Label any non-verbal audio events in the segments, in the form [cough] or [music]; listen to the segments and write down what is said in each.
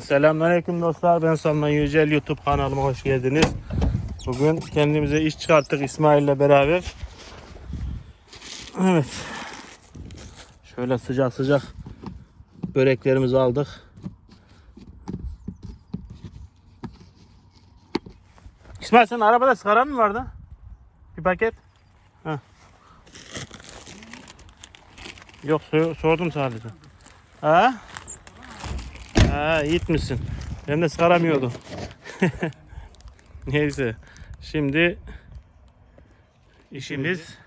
Selamünaleyküm dostlar. Ben Salman Yücel. YouTube kanalıma hoş geldiniz. Bugün kendimize iş çıkarttık İsmail ile beraber. Evet. Şöyle sıcak sıcak böreklerimizi aldık. İsmail sen arabada sigara mı vardı? Bir paket. Heh. Yok sor- sordum sadece. Ha? Ha yiğit misin? Ben de sıkaramıyordum. [laughs] Neyse. Şimdi işimiz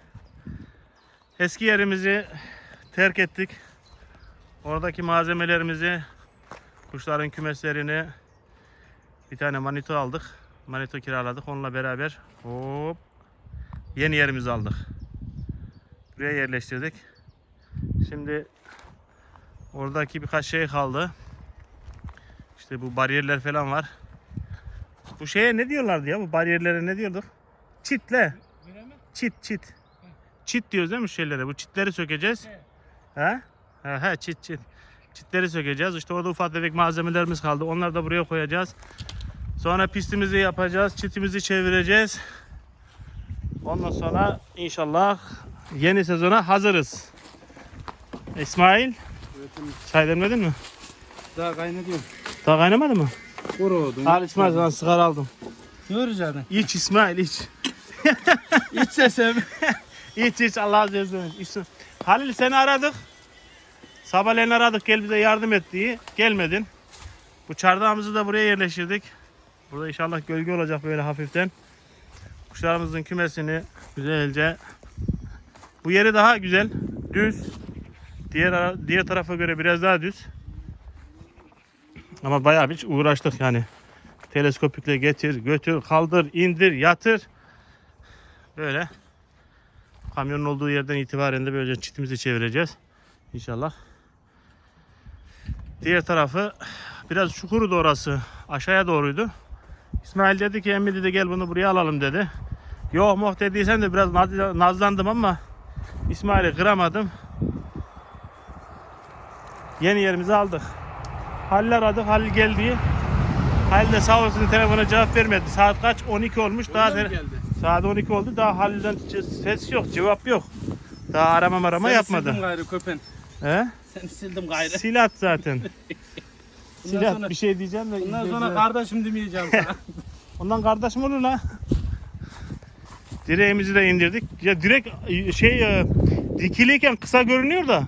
eski yerimizi terk ettik. Oradaki malzemelerimizi kuşların kümeslerini bir tane manito aldık. Manito kiraladık. Onunla beraber hop yeni yerimizi aldık. Buraya yerleştirdik. Şimdi oradaki birkaç şey kaldı. İşte bu bariyerler falan var. Bu şeye ne diyorlardı ya? Bu bariyerlere ne diyorduk? Çitle. Çit çit. Çit diyoruz değil mi şeylere? Bu çitleri sökeceğiz. He? He, he çit çit. Çitleri sökeceğiz. İşte orada ufak tefek malzemelerimiz kaldı. Onları da buraya koyacağız. Sonra pistimizi yapacağız. Çitimizi çevireceğiz. Ondan sonra inşallah yeni sezona hazırız. İsmail, çay demledin mi? Daha kaynatıyor. Daha kaynamadı mı? Kurudun. Al İsmail sana sigara aldım. Ne öğreceksin? İç İsmail iç. [laughs] İç sesimi. [laughs] İç iç Allah razı olsun. Halil seni aradık. Sabahleyin aradık gel bize yardım et diye. Gelmedin. Bu çardağımızı da buraya yerleştirdik. Burada inşallah gölge olacak böyle hafiften. Kuşlarımızın kümesini güzelce. Bu yeri daha güzel. Düz. Diğer diğer tarafa göre biraz daha düz. Ama bayağı bir uğraştık yani. Teleskopikle getir, götür, kaldır, indir, yatır. Böyle. Kamyonun olduğu yerden itibaren de böylece çitimizi çevireceğiz. İnşallah. Diğer tarafı biraz çukurdu orası. Aşağıya doğruydu. İsmail dedi ki emmi dedi gel bunu buraya alalım dedi. Yok moh dediysen de biraz naz- nazlandım ama İsmail'i kıramadım. Yeni yerimizi aldık. Halil aradık. Halil geldi. Halil de sağ olsun telefona cevap vermedi. Saat kaç? 12 olmuş. Daha geldi? Saat 12 oldu. Daha Halil'den ses yok, cevap yok. Daha arama arama Seni yapmadı. sildim gayrı köpen. He? Seni sildim gayrı. Silat zaten. [laughs] Bundan Silat sonra- bir şey diyeceğim de. Bundan sonra kardeşim demeyeceğim sana. [laughs] [laughs] Ondan kardeşim olur la. Direğimizi de indirdik. Ya direkt şey e, dikiliyken kısa görünüyor da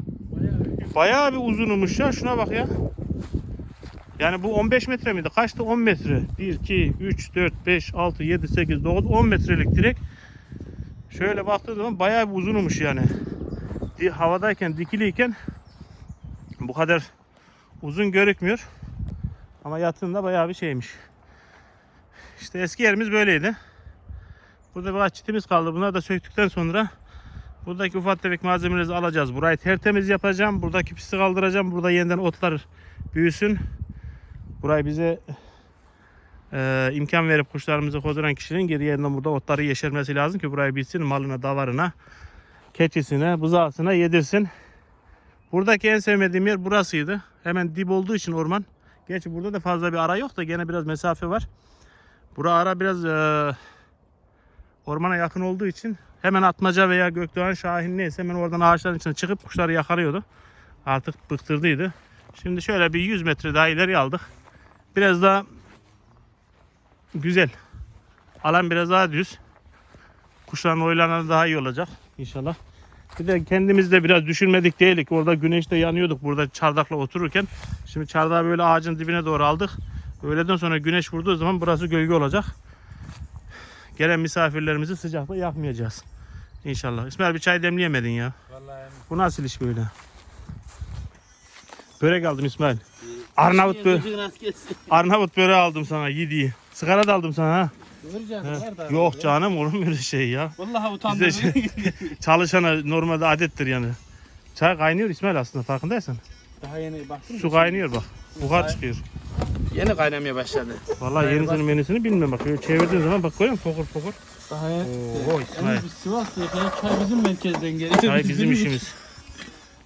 bayağı bir uzunmuş ya. Şuna bak ya. Yani bu 15 metre miydi? Kaçtı? 10 metre. 1, 2, 3, 4, 5, 6, 7, 8, 9, 10 metrelik direk. Şöyle baktığı zaman bayağı bir uzunmuş yani. Havadayken, dikiliyken bu kadar uzun görükmüyor. Ama yatığında bayağı bir şeymiş. İşte eski yerimiz böyleydi. Burada birkaç çitimiz kaldı. Bunları da söktükten sonra buradaki ufak tefek malzemeleri alacağız. Burayı tertemiz yapacağım. Buradaki pisti kaldıracağım. Burada yeniden otlar büyüsün. Burayı bize e, imkan verip kuşlarımızı koduran kişinin geri yerinden burada otları yeşermesi lazım ki burayı bitsin. Malına, davarına, keçisine, buzağısına yedirsin. Buradaki en sevmediğim yer burasıydı. Hemen dip olduğu için orman. Gerçi burada da fazla bir ara yok da gene biraz mesafe var. Bura ara biraz e, ormana yakın olduğu için hemen Atmaca veya Gökdoğan Şahin neyse hemen oradan ağaçların içine çıkıp kuşları yakalıyordu. Artık bıktırdıydı. Şimdi şöyle bir 100 metre daha ileri aldık. Biraz daha güzel. Alan biraz daha düz. Kuşların oylanları daha iyi olacak inşallah. Bir de kendimiz de biraz düşünmedik değilik. Orada güneşte yanıyorduk burada çardakla otururken. Şimdi çardağı böyle ağacın dibine doğru aldık. Öğleden sonra güneş vurduğu zaman burası gölge olacak. Gelen misafirlerimizi sıcakta yakmayacağız. İnşallah. İsmail bir çay demleyemedin ya. Vallahi Bu nasıl iş böyle? Börek aldım İsmail. Arnavut bö Arnavut böreği aldım sana yediği. Sigara da aldım sana ha. Da. Yok canım olur mu öyle şey ya? Vallahi utandım. Şey- [laughs] Çalışana normalde adettir yani. Çay kaynıyor İsmail aslında farkındaysan. Daha yeni baktım. Su kaynıyor bak. Buhar çıkıyor. Yeni kaynamaya başladı. Vallahi Hayır, yenisinin menüsünü bilmiyorum bak. Böyle çevirdiğin zaman bak musun? Fokur fokur. Daha yeni. Oo, İsmail. Biz Sivas'tayız. Çay bizim merkezden geliyor. Çay Biz [laughs] bizim işimiz.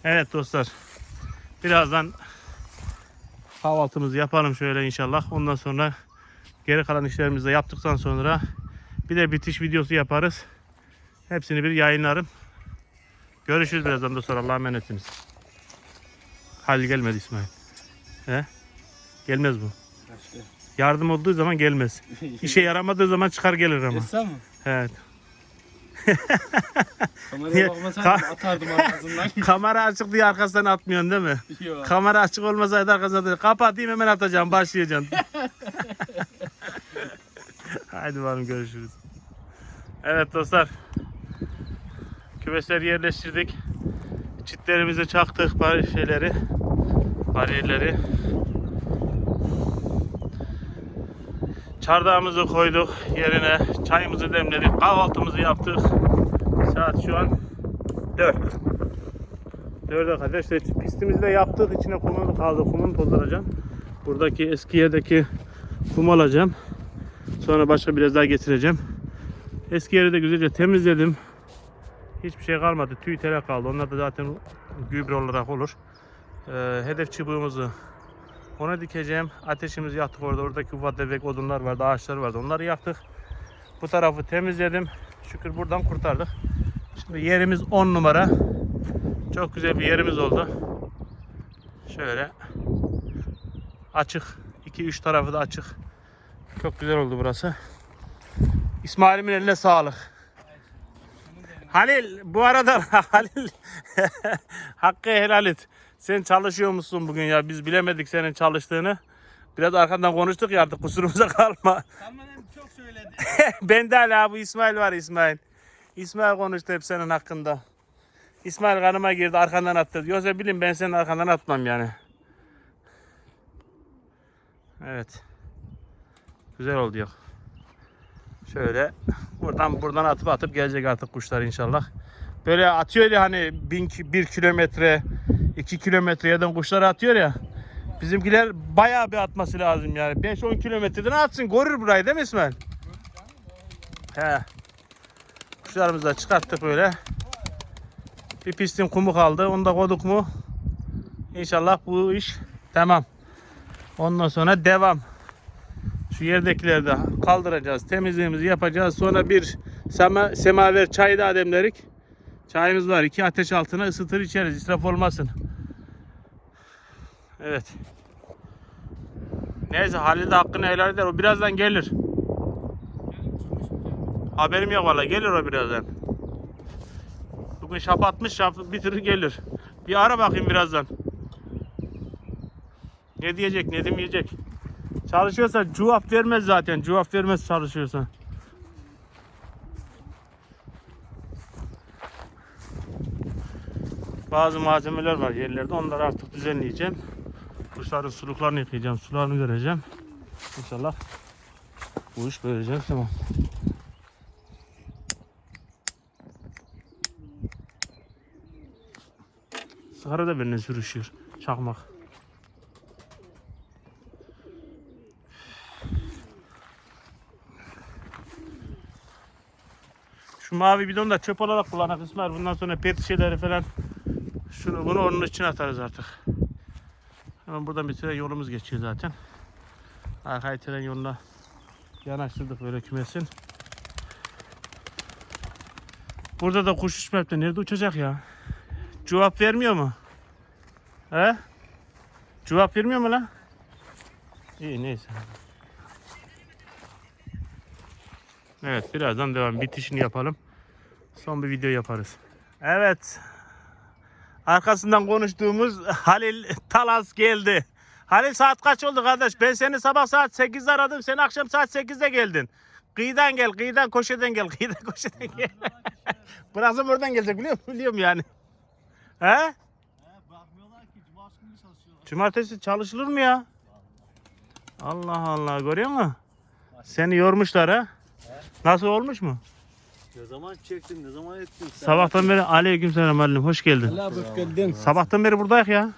Evet dostlar. Birazdan Kahvaltımızı yapalım şöyle inşallah. Ondan sonra geri kalan işlerimizi de yaptıktan sonra bir de bitiş videosu yaparız. Hepsini bir yayınlarım. Görüşürüz birazdan da sonra Allah'a emanetsiniz. Halil gelmedi İsmail. He? Gelmez bu. Yardım olduğu zaman gelmez. [laughs] İşe yaramadığı zaman çıkar gelir ama. Esra mı? Evet. [laughs] Kameraya bakmasaydım atardım arkasından. [laughs] Kamera açık diye arkasından atmıyorsun değil mi? Yok. Kamera açık olmasaydı arkasından da kapatayım hemen atacağım başlayacağım. [laughs] Haydi bakalım görüşürüz. Evet dostlar. Küvesleri yerleştirdik. Çitlerimizi çaktık bari şeyleri. Bariyerleri. Çardağımızı koyduk yerine. Çayımızı demledik. Kahvaltımızı yaptık. Saat şu an 4. 4'e kadar işte pistimizi de yaptık. İçine kumunu kaldı. Kumunu dolduracağım. Buradaki eski yerdeki kum alacağım. Sonra başka biraz daha getireceğim. Eski yeri de güzelce temizledim. Hiçbir şey kalmadı. Tüy tere kaldı. Onlar da zaten gübre olarak olur. Ee, hedef çubuğumuzu ona dikeceğim. Ateşimizi yaktık orada. Oradaki ufak tefek odunlar vardı, ağaçlar vardı. Onları yaktık. Bu tarafı temizledim. Şükür buradan kurtardık. Şimdi yerimiz 10 numara. Çok güzel bir yerimiz oldu. Şöyle açık. 2-3 tarafı da açık. Çok güzel oldu burası. İsmail'imin eline sağlık. Halil bu arada [laughs] Halil [laughs] hakkı helal et. Sen çalışıyor musun bugün ya? Biz bilemedik senin çalıştığını. Biraz arkandan konuştuk ya artık kusurumuza [laughs] kalma. Kameram çok söyledi. [laughs] ben de hala bu İsmail var İsmail. İsmail konuştu hep senin hakkında. İsmail kanıma girdi arkandan attı. Yoksa bilin ben senin arkandan atmam yani. Evet. Güzel oldu yok. Şöyle buradan buradan atıp atıp gelecek artık kuşlar inşallah. Böyle atıyor ya hani bin, bir kilometre, iki kilometre yerden kuşları atıyor ya. Bizimkiler bayağı bir atması lazım yani. 5-10 kilometreden atsın. Görür burayı değil mi İsmail? He. Kuşlarımızı da çıkarttık böyle. Bir pistin kumu kaldı. Onu da koyduk mu? İnşallah bu iş tamam. Ondan sonra devam. Şu yerdekileri de kaldıracağız. Temizliğimizi yapacağız. Sonra bir sema, semaver çay da demlerik. Çayımız var. iki ateş altına ısıtır içeriz. İsraf olmasın. Evet. Neyse Halil de hakkını helal eder. O birazdan gelir. Haberim yok valla. Gelir o birazdan. Bugün şap atmış şap bitirir gelir. Bir ara bakayım birazdan. Ne diyecek ne demeyecek. Çalışıyorsa cevap vermez zaten. Cevap vermez çalışıyorsa. Bazı malzemeler var yerlerde. Onları artık düzenleyeceğim. Kuşların suluklarını yıkayacağım. Sularını vereceğim. İnşallah bu iş böylece tamam. Sigara da benimle sürüşüyor. Çakmak. Şu mavi bidonu da çöp olarak kullanak İsmail. Bundan sonra pet şişeleri falan şunu bunu onun içine atarız artık. Hemen buradan bir tren yolumuz geçiyor zaten. Arkayı tren yoluna yanaştırdık böyle kümesin. Burada da kuş uçmayıp da nerede uçacak ya? Cevap vermiyor mu? He? Cevap vermiyor mu lan? İyi neyse. Evet birazdan devam bitişini yapalım. Son bir video yaparız. Evet. Arkasından konuştuğumuz Halil Talas geldi. Halil saat kaç oldu kardeş? Ben seni sabah saat 8'de aradım. Sen akşam saat 8'de geldin. Kıyıdan gel, kıyıdan koşeden gel, [laughs] kıyıdan koşeden gel. [laughs] Burası buradan gelecek biliyor musun? Biliyorum yani. He? Bakmıyorlar ki cumartesi çalışıyorlar. Cumartesi çalışılır mı ya? Allah Allah görüyor musun? Seni yormuşlar ha? Nasıl olmuş mu? Ne zaman çektin, ne zaman ettin sen? Sabahtan beri aleykümselam Halim hoş geldin. Allah hoş geldin. Sabahtan beri buradayız ya.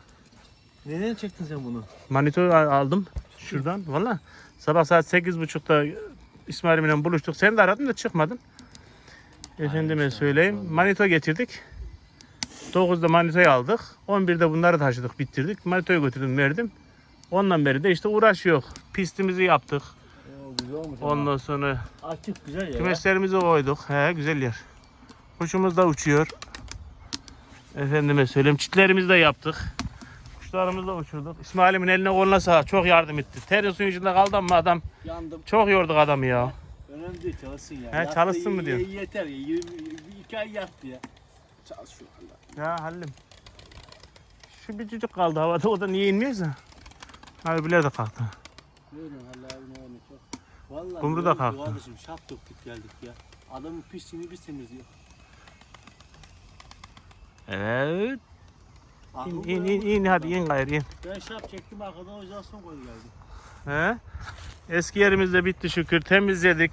Neden çektin sen bunu? Manito aldım şuradan valla. Sabah saat 8.30'da İsmail'imle buluştuk. Seni de aradım da çıkmadın. Efendime söyleyeyim. Manito getirdik. 9'da manitoyu aldık. 11'de bunları taşıdık, bitirdik. Manitoyu götürdüm, verdim. Ondan beri de işte uğraşıyor. Pistimizi yaptık. Güzel olmuş Ondan sonra Açık güzel ya. kümeslerimizi koyduk. He güzel yer. Kuşumuz da uçuyor. Efendime söyleyeyim çitlerimizi de yaptık. Kuşlarımızı da uçurduk. İsmail'imin eline koluna sağ çok yardım etti. Terin suyun içinde kaldı ama adam Yandım. çok yorduk adamı ya. Önemli değil çalışsın ya. He, Yattı, çalışsın mı ye- Yeter ya. Yirmi- iki ay yattı ya. Çalışıyor hala. Ya Hallim. Şu bir cücük kaldı havada o da niye inmiyorsa. Harbiler de kalktı. Diyorsun hala abi ne. Vallahi Kumru da kalktı. Kardeşim şap döktük geldik ya. Adamın pisliğini biz temizliyor. Evet. İn Aklım in in, bırakmadı in hadi in gayrı in. Ben şap çektim arkadan izasyon koydu geldi. He? Eski yerimiz de bitti şükür. Temizledik.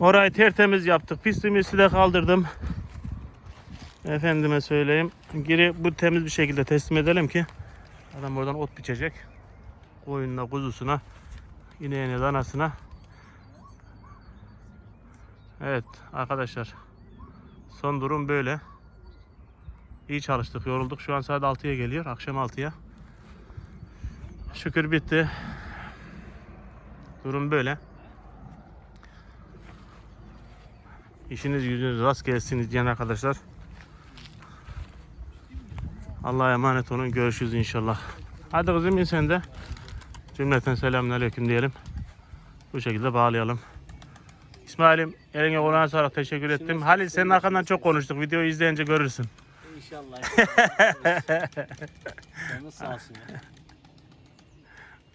Orayı tertemiz yaptık. Pisliğimizi de kaldırdım. Efendime söyleyeyim. Geri bu temiz bir şekilde teslim edelim ki adam oradan ot biçecek. Koyununa, kuzusuna, ineğine, danasına. Evet arkadaşlar. Son durum böyle. İyi çalıştık, yorulduk. Şu an saat 6'ya geliyor. Akşam 6'ya. Şükür bitti. Durum böyle. İşiniz yüzünüz rast gelsin izleyen arkadaşlar. Allah'a emanet olun. Görüşürüz inşallah. Hadi kızım in sen de. Cümleten selamünaleyküm diyelim. Bu şekilde bağlayalım. İsmail'im eline koluna sağlık teşekkür ettim. Halil senin arkandan çok konuştuk. Videoyu izleyince görürsün. İnşallah. [laughs] Canı sağ olsun ya.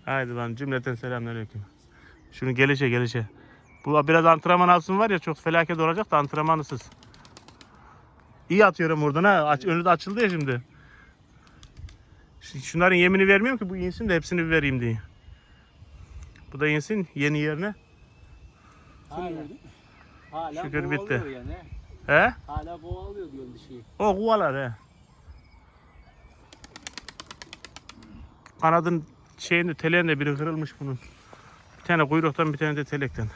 Haydi lan cümleten selamünaleyküm. Şunu gelişe gelişe. Bu biraz antrenman alsın var ya çok felaket olacak da antrenmanısız. İyi atıyorum buradan ha. Aç, önü de açıldı ya şimdi. Şunların yemini vermiyorum ki bu insin de hepsini vereyim diye. Bu da insin yeni yerine. Hala. Hala Şükür bitti. Yani. He? Hala kovalıyor diyorum dişiyi. O kuvalar he. Kanadın şeyinde teleğinde biri kırılmış bunun. Bir tane kuyruktan bir tane de telekten.